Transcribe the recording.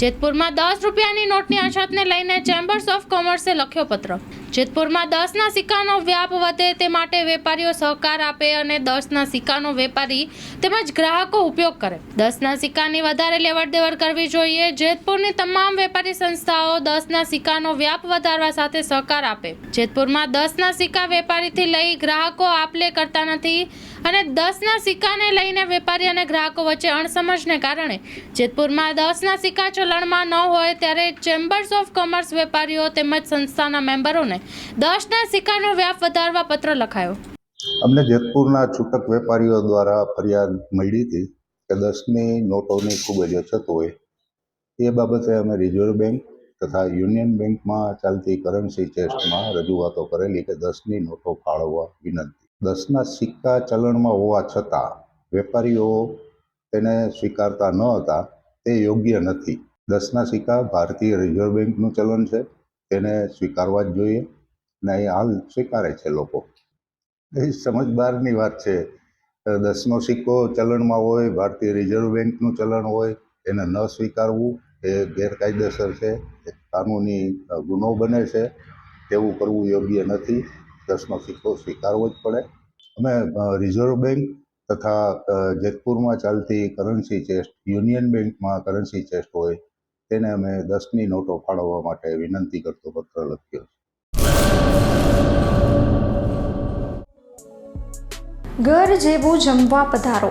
જેતપુરમાં દસ રૂપિયાની નોટની અછતને લઈને ચેમ્બર્સ ઓફ કોમર્સે લખ્યો પત્ર. જેતપુરમાં દસના સિક્કાનો વ્યાપ વધે તે માટે વેપારીઓ સહકાર આપે અને દસના સિક્કાનો વેપારી તેમજ ગ્રાહકો ઉપયોગ કરે. દસના સિક્કાની વધારે લેવડ દેવડ કરવી જોઈએ. જેતપુરની તમામ વેપારી સંસ્થાઓ દસના સિક્કાનો વ્યાપ વધારવા સાથે સહકાર આપે. જેતપુરમાં દસના સિક્કા વેપારીથી લઈ ગ્રાહકો આપલે કરતા નથી. અને દસના સિક્કાને લઈને વેપારી અને ગ્રાહકો વચ્ચે અણસમજને કારણે જેતપુરમાં દસના સિક્કા ચલણમાં ન હોય ત્યારે ચેમ્બર્સ ઓફ કોમર્સ વેપારીઓ તેમજ સંસ્થાના મેમ્બરોને દસના સિક્કાનો વ્યાપ વધારવા પત્ર લખાયો. અમને જેતપુરના છૂટક વેપારીઓ દ્વારા ફરિયાદ મળી હતી કે દસની નોટોની ખૂબ જ અછત હોય. એ બાબતે અમે રિઝર્વ બેંક તથા યુનિયન બેંકમાં ચાલતી કરન્સી ચેસ્ટમાં રજૂઆતો કરેલી કે દસની નોટો ફાળવવા વિનંતી. દસના સિક્કા ચલણમાં હોવા છતાં વેપારીઓ તેને સ્વીકારતા ન હતા, તે યોગ્ય નથી. દસના સિક્કા ભારતીય રિઝર્વ બેંકનું ચલણ છે, તેને સ્વીકારવા જ જોઈએ અને એ હાલ સ્વીકારે છે લોકો. એ સમજદારની વાત છે. દસનો સિક્કો ચલણમાં હોય, ભારતીય રિઝર્વ બેંકનું ચલણ હોય, એને ન સ્વીકારવું એ ગેરકાયદેસર છે. કાનૂની ગુનો બને છે, તેવું કરવું યોગ્ય નથી. સિક્કો સ્વીકારવો જ પડે. અમે રિઝર્વ બેંક તથા જેતપુરમાં ચાલતી કરન્સી ચેસ્ટ, યુનિયન બેંકમાં કરન્સી ચેસ્ટ હોય, તેને અમે દસની નોટો ફાળવવા માટે વિનંતી કરતો પત્ર લખ્યો છે. ઘર જેવું જમવા પધારો.